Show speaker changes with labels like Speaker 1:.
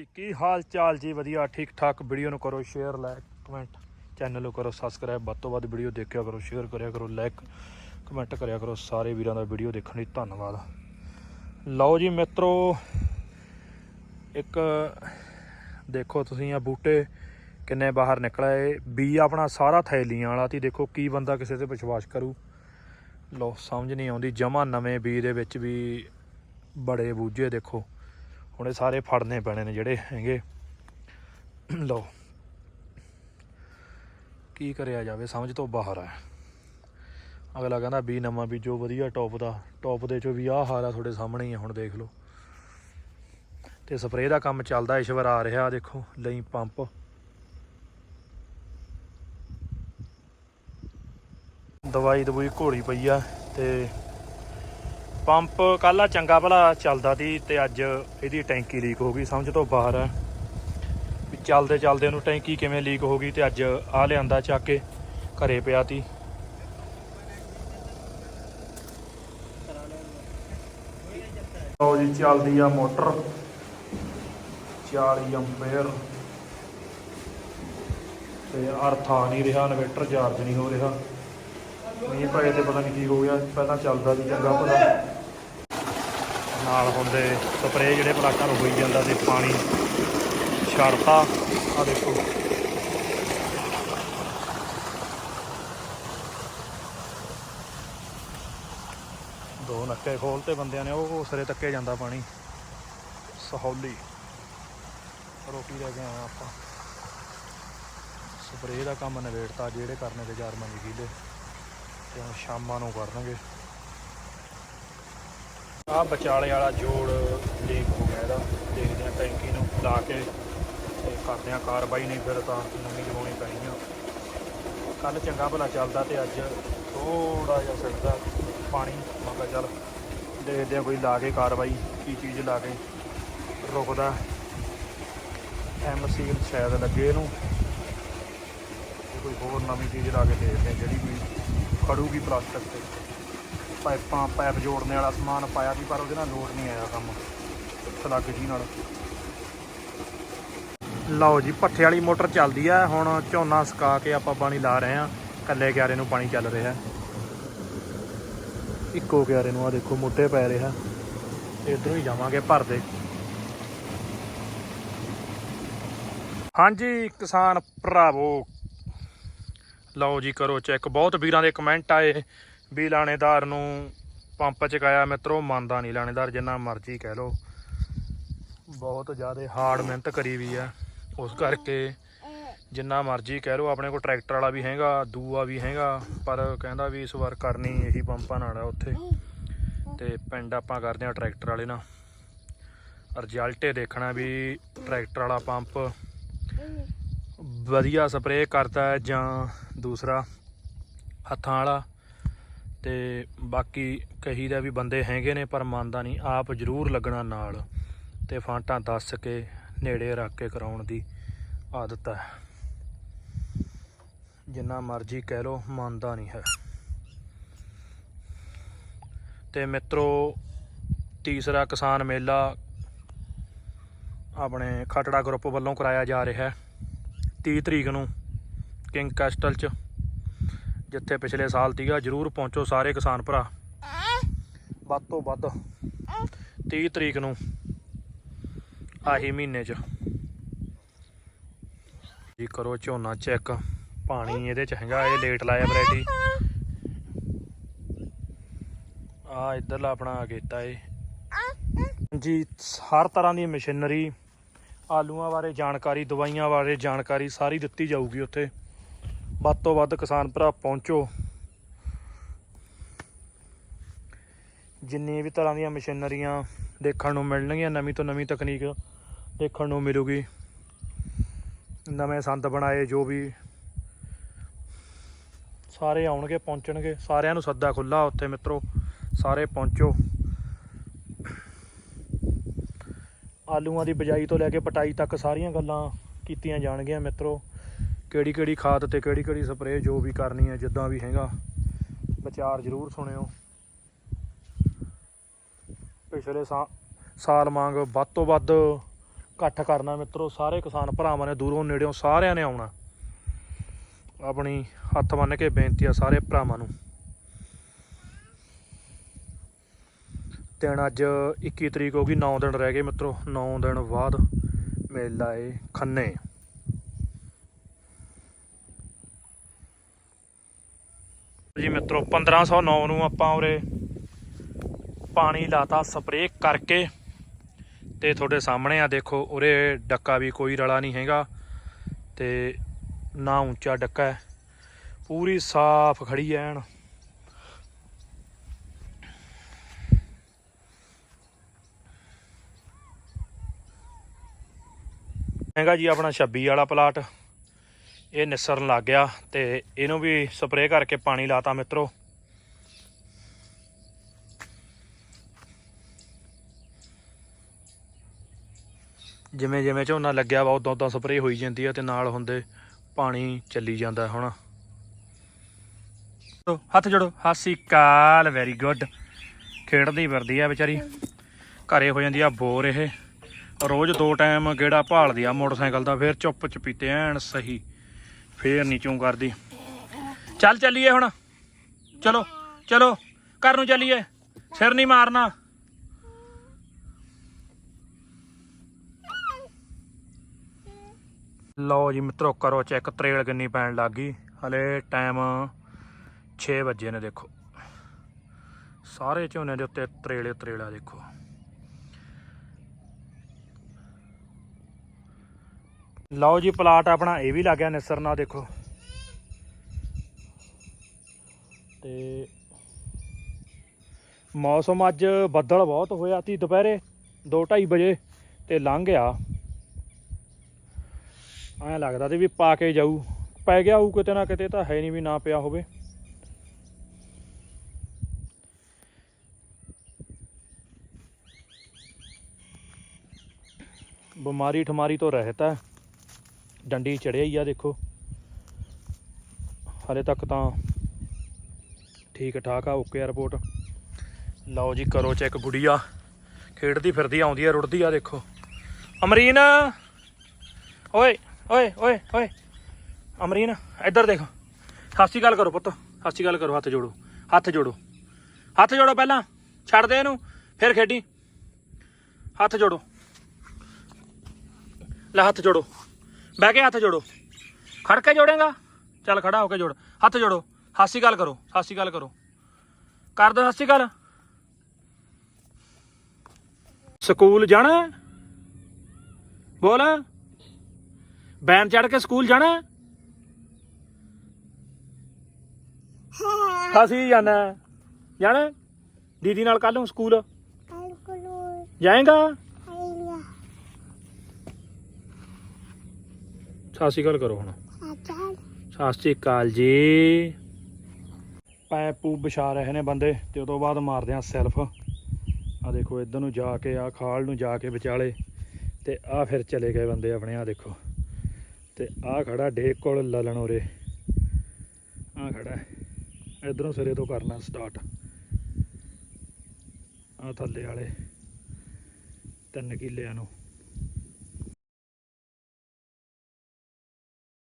Speaker 1: ਜੀ ਕੀ ਹਾਲ ਚਾਲ ਜੀ? ਵਧੀਆ ਠੀਕ ਠਾਕ ਵੀਡੀਓ ਨੂੰ ਕਰੋ ਸ਼ੇਅਰ ਲਾਈਕ ਕਮੈਂਟ ਚੈਨਲ ਨੂੰ ਕਰੋ ਸਬਸਕ੍ਰਾਈਬ ਵੱਧ ਤੋਂ ਵੱਧ ਵੀਡੀਓ ਦੇਖਿਆ ਕਰੋ ਸ਼ੇਅਰ ਕਰਿਆ ਕਰੋ ਲਾਈਕ ਕਮੈਂਟ ਕਰਿਆ ਕਰੋ। ਸਾਰੇ ਵੀਰਾਂ ਦਾ ਵੀਡੀਓ ਦੇਖਣ ਲਈ ਧੰਨਵਾਦ। ਲਓ ਜੀ ਮਿੱਤਰੋ, ਇੱਕ ਦੇਖੋ ਤੁਸੀਂ ਆ ਬੂਟੇ ਕਿੰਨੇ ਬਾਹਰ ਨਿਕਲਿਆ ਨਿਕਲੇ ਬੀ ਆਪਣਾ ਸਾਰਾ ਥੈਲੀਆਂ ਵਾਲਾ ਤੀ ਦੇਖੋ ਕੀ ਬੰਦਾ ਕਿਸੇ ਤੇ ਵਿਸ਼ਵਾਸ ਕਰੂ। ਲਓ, ਸਮਝ ਨਹੀਂ ਆਉਂਦੀ। ਜਮਾ ਨਵੇਂ ਬੀ ਦੇ ਵਿੱਚ ਵੀ ਬੜੇ ਬੂਝੇ ਦੇਖੋ। ਹੁਣ ਇਹ ਸਾਰੇ ਫੜਨੇ ਪੈਣੇ ਨੇ ਜਿਹੜੇ ਹੈਗੇ। ਲਓ। ਕੀ ਕਰਿਆ ਜਾਵੇ, ਸਮਝ ਤੋਂ ਬਾਹਰ ਆ। ਅਗਲਾ ਕਹਿੰਦਾ, ਵੀ ਨਵਾਂ ਬੀਜੋ ਵਧੀਆ ਟੌਪ ਦਾ ਟੌਪ ਦੇ ਚੋਂ ਵੀ ਆਹ ਹਾਲ ਆ ਤੁਹਾਡੇ ਸਾਹਮਣੇ ਹੀ ਆ, ਹੁਣ ਦੇਖ ਲਓ। ਤੇ ਸਪਰੇਅ ਦਾ ਕੰਮ ਚੱਲਦਾ, ਈਸ਼ਵਰ ਆ ਰਿਹਾ, ਦੇਖੋ, ਲਈ ਪੰਪ ਦਵਾਈ ਦਵਾਈ ਘੋੜੀ ਪਈ ਆ ਤੇ ਪੰਪ ਕੱਲ੍ਹ ਚੰਗਾ ਭਲਾ ਚੱਲਦਾ ਸੀ ਤੇ ਅੱਜ ਇਹਦੀ ਟੈਂਕੀ ਲੀਕ ਹੋ ਗਈ, ਸਮਝ ਤੋਂ ਬਾਹਰ ਹੈ ਵੀ ਚੱਲਦੇ ਚੱਲਦੇ ਉਹਨੂੰ ਟੈਂਕੀ ਕਿਵੇਂ ਲੀਕ ਹੋ ਗਈ ਤੇ ਅੱਜ ਆ ਲਿਆਂਦਾ ਚੱਕ ਕੇ, ਘਰੇ ਪਿਆ ਤੀ। ਲਓ ਜੀ, ਚੱਲਦੀ ਆ ਮੋਟਰ 40 ਐਂਪੀਅਰ। ਤੇ ਅਰਥ ਆ ਨਹੀਂ ਰਿਹਾ, ਇਨਵੇਟਰ ਚਾਰਜ ਨਹੀਂ ਹੋ ਰਿਹਾ। ਨਹੀਂ ਭਾਵੇਂ ਤੇ ਪਤਾ ਨਹੀਂ ਕੀ ਹੋ ਗਿਆ, ਪਹਿਲਾਂ ਚੱਲਦਾ ਸੀ, ਚੰਗਾ ਭਲਾ। ਨਾਲ ਹੁੰਦੇ ਸਪਰੇਅ ਜਿਹੜੇ ਪਲਾਟਾਂ ਨੂੰ ਹੋਈ ਜਾਂਦਾ ਸੀ ਪਾਣੀ ਛੱਡਤਾ। ਆ ਦੇਖੋ। ਦੋ ਨੱਕੇ ਖੋਲਤੇ ਬੰਦਿਆਂ ਨੇ, ਉਹ ਸਿਰੇ ਤੱਕੇ ਜਾਂਦਾ ਪਾਣੀ। ਸਹੌਲੀ। ਰੋਟੀ ਲੈ ਕੇ ਆਇਆ ਆਪਾਂ। ਸਪਰੇਅ ਦਾ ਕੰਮ ਨਵੇੜਤਾ ਜਿਹੜੇ ਕਰਨੇ ਤੇ ਚਾਰ ਮੰਗੀ ਕਿਲੇ ਤੇ ਹੁਣ ਸ਼ਾਮਾਂ ਨੂੰ ਕਰਨਗੇ। ਆ ਵਿਚਾਲੇ ਵਾਲਾ ਜੋੜ ਲੀਕ ਹੋ ਗਿਆ ਇਹਦਾ। ਦੇਖਦੇ ਆ ਟੈਂਕੀ ਨੂੰ ਲਾ ਕੇ ਤੇ ਕਰਦੇ ਆ ਕਾਰਵਾਈ, ਨਹੀਂ ਫਿਰ ਤਾਂ ਨਵੀਂ ਲਵਾਉਣੀ ਪੈਣੀ ਆ। ਕੱਲ ਚੰਗਾ ਭਲਾ ਚੱਲਦਾ ਤੇ ਅੱਜ ਥੋੜਾ ਜਿਹਾ ਸਿੱਟਦਾ ਪਾਣੀ। ਮੈਂ ਚੱਲ ਦੇਖਦੇ ਆ ਕੋਈ ਲਾ ਕੇ ਕਾਰਵਾਈ, ਕੀ ਚੀਜ਼ ਲਾ ਕੇ ਰੁਕਦਾ। ਐਮ ਸੀਲ ਸ਼ਾਇਦ ਲੱਗੇ ਇਹਨੂੰ। ਕੋਈ ਹੋਰ ਨਵੀਂ ਚੀਜ਼ ਲਾ ਕੇ ਦੇਖਦੇ ਆ ਜਿਹੜੀ ਵੀ ਖੜੂਗੀ ਪਲਾਸਟਿਕ ਤੇ। ਪਾਈਪਾਂ, ਪਾਈਪ ਜੋੜਨੇ ਵਾਲਾ ਸਮਾਨ ਪਾਇਆ ਸੀ, ਪਰ ਉਹਦੇ ਨਾਲ ਲੋਡ ਨਹੀਂ ਆਇਆ ਕੰਮ। ਸਲੱਗ ਜੀ ਨਾਲ। ਲਓ ਜੀ ਪੱਠੇ ਵਾਲੀ ਮੋਟਰ ਚੱਲਦੀ ਆ। ਹੁਣ ਝੋਨਾ ਸੁਕਾ ਕੇ ਆਪਾਂ ਪਾਣੀ ਲਾ ਰਹੇ ਆ ਕੱਲੇ ਕਿਆਰੇ ਨੂੰ ਪਾਣੀ ਚੱਲ ਰਿਹਾ। ਇੱਕੋ ਕਿਆਰੇ ਨੂੰ ਆ ਦੇਖੋ, ਮੋਟੇ ਪੈ ਰਿਹਾ। ਇਧਰੋਂ ਹੀ ਜਾਵਾਂਗੇ ਭਰਦੇ ਹਾਂਜੀ, ਕਿਸਾਨ ਭਰਾਵੋ। ਲਓ ਜੀ, ਕਰੋ ਚੈੱਕ। ਬਹੁਤ ਵੀਰਾਂ ਦੇ ਕਮੈਂਟ ਆਏ। ਵੀ ਲਾਣੇਦਾਰ ਨੂੰ ਪੰਪ ਚਕਾਇਆ ਮਿੱਤਰੋ, ਮੰਨਦਾ ਨਹੀਂ ਲਾਣੇਦਾਰ, ਜਿੰਨਾ ਮਰਜ਼ੀ ਕਹਿ ਲੋ ਬਹੁਤ ਜ਼ਿਆਦਾ ਹਾਰਡ ਮਿਹਨਤ ਕਰੀ ਵੀ ਆ। ਉਸ ਕਰਕੇ ਜਿੰਨਾ ਮਰਜ਼ੀ ਕਹਿ ਲੋ ਆਪਣੇ ਕੋਲ ਟਰੈਕਟਰ ਵਾਲਾ ਵੀ ਹੈਗਾ, ਦੂਆ ਵੀ ਹੈਗਾ, ਪਰ ਕਹਿੰਦਾ ਵੀ ਇਸ ਵਾਰ ਕਰਨੀ ਇਹੀ ਪੰਪਾਂ ਨਾਲ ਆ ਉੱਥੇ। ਤੇ ਪਿੰਡ ਆਪਾਂ ਕਰਦੇ ਆ ਟਰੈਕਟਰ ਵਾਲੇ ਨਾਲ। ਰਿਜ਼ਲਟ ਇਹ ਦੇਖਣਾ ਵੀ ਟਰੈਕਟਰ ਵਾਲਾ ਪੰਪ ਵਧੀਆ ਸਪਰੇਅ ਕਰਦਾ ਜਾਂ ਦੂਸਰਾ ਹੱਥਾਂ ਵਾਲਾ। ਤੇ ਬਾਕੀ ਕਹੀਦਾ ਵੀ ਬੰਦੇ ਹੈਗੇ ਨੇ ਪਰ ਮੰਨਦਾ ਨਹੀਂ, ਆਪ ਜ਼ਰੂਰ ਲੱਗਣਾ ਨਾਲ ਤੇ ਫਾਂਟਾਂ ਦੱਸ ਕੇ ਨੇੜੇ ਰੱਖ ਕੇ ਕਰਾਉਣ ਦੀ ਆਦਤ ਹੈ। ਜਿੰਨਾ ਮਰਜ਼ੀ ਕਹਿ ਲੋ ਮੰਨਦਾ ਨਹੀਂ ਹੈ। ਤੇ ਮਿੱਤਰੋ, ਤੀਸਰਾ ਕਿਸਾਨ ਮੇਲਾ ਆਪਣੇ ਖਟੜਾ ਗਰੁੱਪ ਵੱਲੋਂ ਕਰਾਇਆ ਜਾ ਰਿਹਾ ਹੈ। 30 ਤਰੀਕ ਨੂੰ ਕਿੰਗ ਕੈਸਟਲ ਚ ਜਿੱਥੇ ਪਿਛਲੇ ਸਾਲ ਤੀਗਾ ਜਰੂਰ ਪਹੁੰਚੋ ਸਾਰੇ ਕਿਸਾਨ ਭਰਾ। ਵੱਧ ਤੋਂ ਵੱਧ 30 ਤਰੀਕ ਨੂੰ, ਆਹੀ ਮਹੀਨੇ ਚ। ਜੀ ਕਰੋ ਝੋਨਾ ਚੈੱਕ, ਪਾਣੀ ਇਹਦੇ ਚ ਹੈਗਾ, ਇਹ ਲੇਟ ਲਾਇਆ ਵੈਰਾਈਟੀ ਆ ਇੱਧਰਲਾ ਆਪਣਾ ਕੀਤਾ ਏ। ਜੀ, ਹਰ ਤਰ੍ਹਾਂ ਦੀ ਮਸ਼ੀਨਰੀ, ਆਲੂਆਂ ਬਾਰੇ ਜਾਣਕਾਰੀ, ਦਵਾਈਆਂ ਬਾਰੇ ਜਾਣਕਾਰੀ ਸਾਰੀ ਦਿੱਤੀ ਜਾਊਗੀ ਉੱਥੇ। ਵੱਧ ਤੋਂ ਵੱਧ ਕਿਸਾਨ ਭਰਾ ਪਹੁੰਚੋ। ਜਿੰਨੀ ਵੀ ਤਰ੍ਹਾਂ ਦੀਆਂ ਮਸ਼ੀਨਰੀਆਂ ਦੇਖਣ ਨੂੰ ਮਿਲਣਗੀਆਂ, ਨਵੀਂ ਤੋਂ ਨਵੀਂ ਤਕਨੀਕ ਦੇਖਣ ਨੂੰ ਮਿਲੂਗੀ। ਨਵੇਂ ਸੰਦ ਬਣਾਏ, ਜੋ ਵੀ ਸਾਰੇ ਆਉਣਗੇ, ਪਹੁੰਚਣਗੇ। ਸਾਰਿਆਂ ਨੂੰ ਸੱਦਾ ਖੁੱਲਾ ਉੱਥੇ, ਮਿੱਤਰੋ। ਸਾਰੇ ਪਹੁੰਚੋ। ਆਲੂਆਂ ਦੀ ਬਜਾਈ ਤੋਂ ਲੈ ਕੇ ਪਟਾਈ ਤੱਕ ਸਾਰੀਆਂ ਗੱਲਾਂ ਕੀਤੀਆਂ ਜਾਣਗੀਆਂ, ਮਿੱਤਰੋ। ਕਿਹੜੀ ਕਿਹੜੀ ਖਾਦ ਤੇ ਕਿਹੜੀ ਕਿਹੜੀ ਸਪਰੇਅ ਜੋ ਵੀ ਕਰਨੀ ਹੈ, ਜਿੱਦਾਂ ਵੀ ਹੈਗਾ, ਵਿਚਾਰ ਜ਼ਰੂਰ ਸੁਣਿਓ। ਪਿਛਲੇ ਸਾਲ ਵਾਂਗ ਵੱਧ ਤੋਂ ਵੱਧ ਇਕੱਠ ਕਰਨਾ ਮਿੱਤਰੋ, ਸਾਰੇ ਕਿਸਾਨ ਭਰਾਵਾਂ ਨੇ ਦੂਰੋਂ ਨੇੜਿਓਂ ਸਾਰਿਆਂ ਨੇ ਆਉਣਾ। ਆਪਣੀ ਹੱਥ ਬੰਨ੍ਹ ਕੇ ਬੇਨਤੀ ਆ ਸਾਰੇ ਭਰਾਵਾਂ ਨੂੰ। ਦਿਨ ਅੱਜ 21 ਤਰੀਕ ਹੋ ਗਈ 9 ਦਿਨ ਰਹਿ ਗਏ ਮਿੱਤਰੋ 9 ਦਿਨ ਬਾਅਦ ਮੇਲਾ ਏ ਖੰਨੇ। ਜੀ ਮਿੱਤਰੋ 1509 ਨੂੰ ਆਪਾਂ ਉਰੇ ਪਾਣੀ ਲਾਤਾ, ਸਪਰੇਅ ਕਰਕੇ। ਤੇ ਤੁਹਾਡੇ ਸਾਹਮਣੇ ਆ ਦੇਖੋ, ਉਰੇ ਡੱਕਾ ਵੀ ਕੋਈ ਰਲਾ ਨਹੀਂ ਹੈਗਾ। ਤੇ ਨਾ ਉੱਚਾ ਡੱਕਾ ਹੈ। ਪੂਰੀ ਸਾਫ਼ ਖੜੀ ਐਨ। ਹੈਗਾ ਜੀ ਆਪਣਾ 26 ਵਾਲਾ ਪਲਾਟ। ਇਹ ਨਿਸਰਨ ਲੱਗ ਗਿਆ ਤੇ ਇਹਨੂੰ ਵੀ ਸਪਰੇਅ ਕਰਕੇ ਪਾਣੀ ਲਾਤਾ ਮਿੱਤਰੋ। ਜਿਵੇਂ ਜਿਵੇਂ ਝੋਨਾ ਲੱਗਿਆ ਵਾ, ਉਦੋਂ ਉਦੋਂ ਸਪਰੇਅ ਹੋਈ ਜਾਂਦੀ ਆ ਤੇ ਨਾਲ ਹੁੰਦੇ ਪਾਣੀ ਚੱਲੀ ਜਾਂਦਾ ਹੁਣ। ਹੱਥ ਜੋੜੋ। ਹਾਸੀ ਕਾਲ ਵੈਰੀ ਗੁੱਡ ਖੇਡਦੀ ਵਰਦੀ ਆ ਵਿਚਾਰੀ। ਘਰੇ ਹੋ ਜਾਂਦੀ ਆ ਬੋਰ ਇਹ। ਰੋਜ਼ ਦੋ ਟਾਈਮ ਗੇੜਾ ਭਾਲਦੀ ਆ ਮੋਟਰਸਾਈਕਲ ਦਾ, ਫਿਰ ਚੁੱਪ ਚਪੀਤੇ ਐਨ ਸਹੀ। ਫੇਰ ਨੀ ਚੂੰ ਕਰਦੀ। ਚੱਲ ਚੱਲੀਏ ਹੁਣ। ਚਲੋ ਚਲੋ, ਘਰ ਨੂੰ ਚੱਲੀਏ। ਸਿਰ ਨਹੀਂ ਮਾਰਨਾ। ਲਓ ਜੀ ਮਿੱਤਰੋ, ਕਰੋ ਚੈੱਕ ਤਰੇਲ ਕਿੰਨੀ ਪੈਣ ਲੱਗ ਗਈ। ਹਲੇ ਟਾਈਮ 6 ਵਜੇ ਨੇ ਦੇਖੋ। ਸਾਰੇ ਝੋਨੇ ਦੇ ਉੱਤੇ ਤਰੇਲੇ ਤਰੇਲਾ ਦੇਖੋ। ਲਓ ਜੀ ਪਲਾਟ ਆਪਣਾ ਇਹ ਵੀ ਲੱਗ ਗਿਆ ਨਿਸਰਨਾ, ਦੇਖੋ। ਤੇ ਮੌਸਮ ਅੱਜ ਬੱਦਲ ਬਹੁਤ ਹੋਇਆ। ਸੀ ਦੁਪਹਿਰੇ 2:30 ਵਜੇ ਤੇ ਲੰਘ ਗਿਆ। ਐਂ ਲੱਗਦਾ ਤੇ ਵੀ ਪਾ ਕੇ ਜਾਊ। ਪੈ ਗਿਆ ਹੋਊ ਕਿਤੇ ਨਾ ਕਿਤੇ ਤਾਂ ਹੈ ਨਹੀਂ ਵੀ ਨਾ ਪਿਆ ਹੋਵੇ। ਬਿਮਾਰੀ ਠਮਾਰੀ ਤੋਂ ਰਹਿਤਾ ਹੈ। ਡੰਡੀ ਚੜਿਆ ਹੀ ਆ, ਦੇਖੋ। ਹਲੇ ਤੱਕ ਤਾਂ ਠੀਕ ਠਾਕ ਆ ਓਕੇ ਆ ਰਿਪੋਰਟ ਲਓ ਜੀ, ਕਰੋ ਚੈੱਕ ਗੁੜੀਆ। ਖੇਡਦੀ ਫਿਰਦੀ ਆਉਂਦੀ ਆ, ਰੁੜਦੀ ਆ, ਦੇਖੋ। ਅਮਰੀਨ! ਓਏ ਓਏ ਓਏ ਓਏ। ਅਮਰੀਨ, ਇੱਧਰ ਦੇਖ। ਸਤਿ ਸ਼੍ਰੀ ਅਕਾਲ ਕਰੋ ਪੁੱਤ। ਸਤਿ ਸ਼੍ਰੀ ਅਕਾਲ ਕਰੋ, ਹੱਥ ਜੋੜੋ। ਹੱਥ ਜੋੜੋ। ਹੱਥ ਜੋੜੋ ਪਹਿਲਾਂ। ਛੱਡ ਦੇ ਇਹਨੂੰ। ਫਿਰ ਖੇਡੀ। ਹੱਥ ਜੋੜੋ। ਲੈ ਹੱਥ ਜੋੜੋ। ਬਹਿ ਕੇ ਹੱਥ ਜੋੜੋ। ਖੜ ਕੇ ਜੋੜੇਗਾ? ਚੱਲ ਖੜਾ ਹੋ ਕੇ ਜੋੜ। ਹੱਥ ਜੋੜੋ। ਸ਼੍ਰੀ ਅਕਾਲ ਕਰੋ ਸ਼੍ਰੀ ਅਕਾਲ ਕਰੋ। ਕਰ ਦੋ ਸ਼੍ਰੀ ਅਕਾਲ। ਸਕੂਲ ਜਾਣਾ? ਬੋਲ। ਬੈਨ ਚੜ ਕੇ ਸਕੂਲ ਜਾਣਾ? ਹੈ? ਅਸੀਂ ਜਾਣਾ। ਜਾਣਾ? ਦੀਦੀ ਨਾਲ ਕੱਲ ਨੂੰ ਸਕੂਲ। ਜਾਏਗਾ? ਸਤਿ ਸ਼੍ਰੀ ਅਕਾਲ ਕਰੋ ਹੁਣ। ਸਤਿ ਸ਼੍ਰੀ ਅਕਾਲ ਜੀ। ਪੈਪੂ ਵਿਛਾ ਰਹੇ ਨੇ ਬੰਦੇ ਤੇ ਉਦੋਂ ਬਾਅਦ ਮਾਰਦੇ ਆ ਸੈਲਫ। ਆ ਦੇਖੋ ਇੱਧਰ ਨੂੰ ਜਾ ਕੇ ਆ ਖਾਲ ਨੂੰ ਜਾ ਕੇ ਵਿਚਾਲੇ। ਤੇ ਆ ਫਿਰ ਚਲੇ ਗਏ ਬੰਦੇ ਆਪਣੇ ਆ ਦੇਖੋ। ਤੇ ਆ ਖੜਾ ਡੇਕ ਕੋਲ ਲਲਣ ਉਰੇ। ਆ ਖੜਾ। ਇਧਰੋਂ ਸਿਰੇ ਤੋਂ ਕਰਨਾ ਸਟਾਰਟ ਆ ਥੱਲੇ ਵਾਲੇ ਤਿੰਨ ਕਿੱਲਿਆਂ ਨੂੰ।